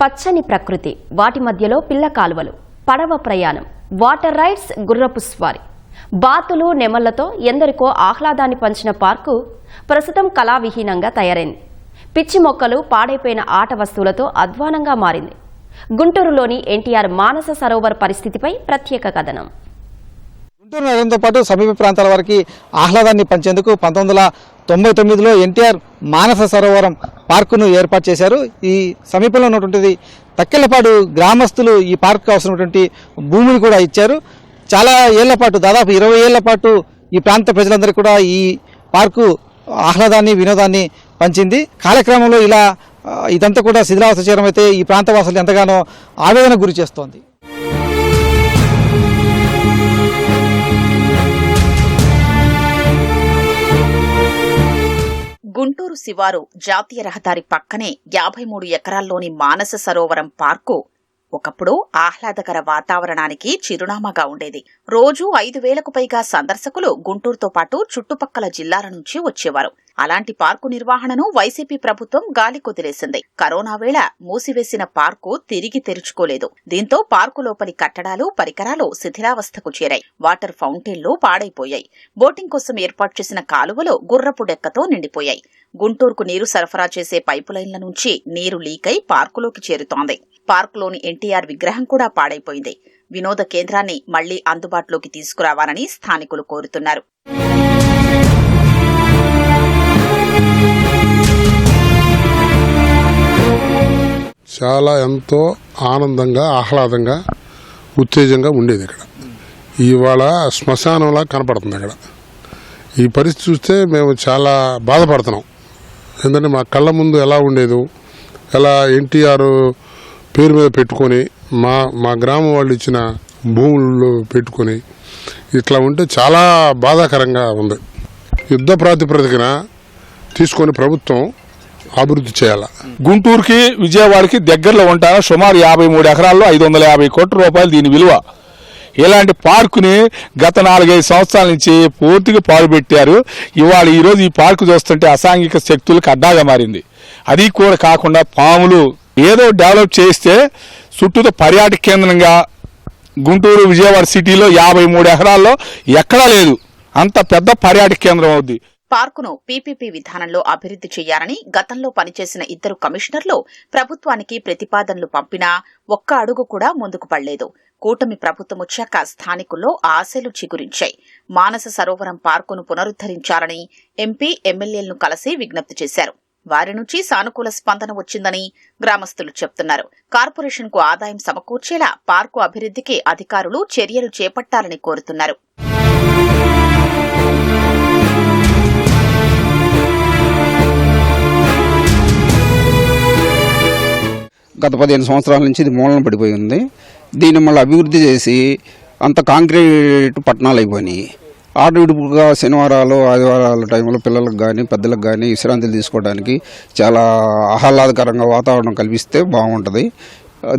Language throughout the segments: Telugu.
పచ్చని ప్రకృతి వాటి మధ్యలో పిల్ల కాలువలు పడవ ప్రయాణం వాటర్ రైడ్స్ గుర్రపు స్వారీ. బాతులు నెమళ్ళతో ఎందరికో ఆహ్లాదాన్ని పంచిన పార్కు ప్రస్తుతం కళావిహీనంగా తయారైంది. పిచ్చి మొక్కలు పాడైపోయిన ఆట వస్తువులతో అధ్వానంగా మారింది. గుంటూరులోని ఎన్టీఆర్ మానస సరోవర్ పరిస్థితిపై ప్రత్యేక కథనం. గుంటూరు నగరంతో పాటు సమీప ప్రాంతాల వారికి ఆహ్లాదాన్ని పంచేందుకు పంతొమ్మిది వందల తొంభై తొమ్మిదిలో ఎన్టీఆర్ మానస సరోవరం పార్కును ఏర్పాటు చేశారు. ఈ సమీపంలో ఉన్నటువంటిది తక్కెలపాడు గ్రామస్తులు ఈ పార్కు అవసరమైనటువంటి భూమిని కూడా ఇచ్చారు. చాలా ఏళ్ళ పాటు దాదాపు ఇరవై ఏళ్ళ పాటు ఈ ప్రాంత ప్రజలందరికీ కూడా ఈ పార్కు ఆహ్లాదాన్ని వినోదాన్ని పంచింది. కాలక్రమంలో ఇలా ఇదంతా కూడా శిథిలావస్థ చేయడం అయితే ఈ ప్రాంత వాసులు ఎంతగానో ఆవేదన గురి చేస్తోంది. శివారు జాతీయ రహదారి పక్కనే యాభై మూడు ఎకరాల్లోని మానస సరోవరం పార్కు ఒకప్పుడు ఆహ్లాదకర వాతావరణానికి చిరునామాగా ఉండేది. రోజూ ఐదు వేలకు పైగా సందర్శకులు గుంటూరుతో పాటు చుట్టుపక్కల జిల్లాల నుంచి వచ్చేవారు. అలాంటి పార్కు నిర్వహణను వైసీపీ ప్రభుత్వం గాలి కుదిలేసింది కరోనా వేళ మూసివేసిన పార్కు తిరిగి తెరుచుకోలేదు. దీంతో పార్కు లోపలి కట్టడాలు పరికరాలు శిథిలావస్థకు చేరాయి. వాటర్ ఫౌంటైన్లు పాడైపోయాయి. బోటింగ్ కోసం ఏర్పాటు చేసిన కాలువలు గుర్రపు డెక్కతో నిండిపోయాయి. గుంటూరుకు నీరు సరఫరా చేసే పైపులైన్ల నుంచి నీరు లీకై పార్కులోకి చేరుతోంది. పార్కులోని ఎన్టీఆర్ విగ్రహం కూడా పాడైపోయింది. వినోద కేంద్రాన్ని మళ్ళీ అందుబాటులోకి తీసుకురావాలని స్థానికులు కోరుతున్నారు. చాలా ఎంతో ఆనందంగా ఆహ్లాదంగా ఉత్తేజంగా ఉండేది ఇక్కడ. ఇవాళ శ్మశానంలా కనపడుతుంది ఇక్కడ ఈ పరిస్థితి చూస్తే మేము చాలా బాధపడుతున్నాం. ఎందుకంటే మా కళ్ళ ముందు ఎలా ఉండేదో ఎలా ఎన్టీఆర్ పేరు మీద పెట్టుకొని మా మా గ్రామం వాళ్ళు ఇచ్చిన భూముల్లో పెట్టుకొని ఇట్లా ఉంటే చాలా బాధాకరంగా ఉంది. యుద్ధ ప్రాతిపదికన తీసుకొని ప్రభుత్వం అభివృద్ధి చేయాలి. గుంటూరుకి విజయవాడకి దగ్గరలో ఉంటాను సుమారు యాభై మూడు ఎకరాల్లో ఐదు వందల యాభై కోట్ల రూపాయలు దీని విలువ. ఇలాంటి పార్కుని గత నాలుగైదు సంవత్సరాల నుంచి పూర్తిగా పాల్పెట్టారు ఇవాళ ఈరోజు ఈ పార్కు చూస్తుంటే అసాంఘిక శక్తులకు అడ్డాగా మారింది. అది కూడా కాకుండా పాములు ఏదో డెవలప్ చేస్తే చుట్టూతో పర్యాటక కేంద్రంగా గుంటూరు విజయవాడ సిటీలో యాభై మూడు ఎకరాల్లో ఎక్కడా లేదు. అంత పెద్ద పర్యాటక కేంద్రం అవుద్ది. పార్కును పీపీపీ విధానంలో అభివృద్ధి చేయాలని గతంలో పనిచేసిన ఇద్దరు కమిషనర్లు ప్రభుత్వానికి ప్రతిపాదనలు పంపినా ఒక్క అడుగు కూడా ముందుకు పడలేదు. కూటమి ప్రభుత్వం వచ్చాక స్థానికుల్లో ఆశలు చిగురించాయి. మానస సరోవరం పార్కును పునరుద్దరించాలని ఎంపీ ఎమ్మెల్యేలను కలిసి విజ్ఞప్తి చేశారు. వారి నుంచి సానుకూల స్పందన వచ్చిందని గ్రామస్తులు చెప్తున్నారు. కార్పొరేషన్కు ఆదాయం సమకూర్చేలా పార్కు అభివృద్ధికి అధికారులు చర్యలు చేపట్టాలని కోరుతున్నారు. గత పదిహేను సంవత్సరాల నుంచి ఇది మూలన పడిపోయి ఉంది. దీన్ని మళ్ళీ అభివృద్ధి చేసి అంత కాంక్రీట్ పట్టణాలు అయిపోయినాయి. ఆడవిడుపుగా శనివారాలు ఆదివారాల టైంలో పిల్లలకు కానీ పెద్దలకు కానీ విశ్రాంతులు తీసుకోవడానికి చాలా ఆహ్లాదకరంగా వాతావరణం కల్పిస్తే బాగుంటుంది.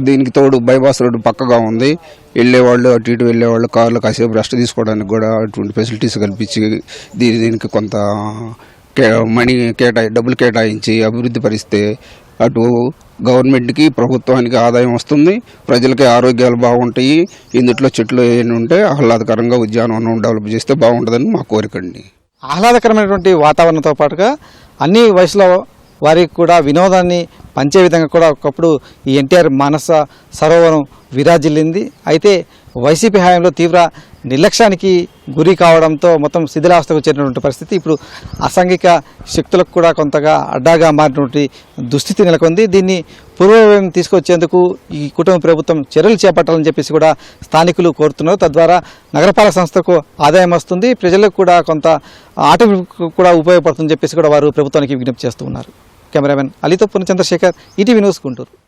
దీనికి తోడు బైపాస్ రోడ్డు పక్కగా ఉంది. వెళ్ళేవాళ్ళు అటు ఇటు వెళ్ళేవాళ్ళు కార్లు కాసేపు రెస్ట్ తీసుకోవడానికి కూడా అటువంటి ఫెసిలిటీస్ కల్పించి దీని దీనికి కొంత మనీ కేటాయి డబ్బులు కేటాయించి అభివృద్ధి పరిస్తే అటు గవర్నమెంట్కి ప్రభుత్వానికి ఆదాయం వస్తుంది ప్రజలకి ఆరోగ్యాలు బాగుంటాయి ఇందుట్లో చెట్లు ఏమి ఉంటే ఆహ్లాదకరంగా ఉద్యానవనం డెవలప్ చేస్తే బాగుంటుందని మా కోరికండి. ఆహ్లాదకరమైనటువంటి వాతావరణంతో పాటుగా అన్ని వయసులో వారికి కూడా వినోదాన్ని పంచే విధంగా కూడా ఒకప్పుడు ఈ ఎన్టీఆర్ మానస సరోవరం విరాజిల్లింది. అయితే వైసీపీ హయాంలో తీవ్ర నిర్లక్ష్యానికి గురి కావడంతో మొత్తం శిథిలావస్థకు చేరినటువంటి పరిస్థితి. ఇప్పుడు అసాంఘిక శక్తులకు కూడా కొంతగా అడ్డాగా మారినటువంటి దుస్థితి నెలకొంది. దీన్ని పూర్వవ్యం తీసుకొచ్చేందుకు ఈ కుటుంబ ప్రభుత్వం చర్యలు చేపట్టాలని చెప్పేసి కూడా స్థానికులు కోరుతున్నారు. తద్వారా నగరపాలక సంస్థకు ఆదాయం వస్తుంది. ప్రజలకు కూడా కొంత ఆట కూడా ఉపయోగపడుతుందని చెప్పేసి కూడా వారు ప్రభుత్వానికి విజ్ఞప్తి చేస్తూ ఉన్నారు. కెమెరామెన్ అలీతో పూర్ణ చంద్రశేఖర్ ఈటీవీ న్యూస్ గుంటూరు.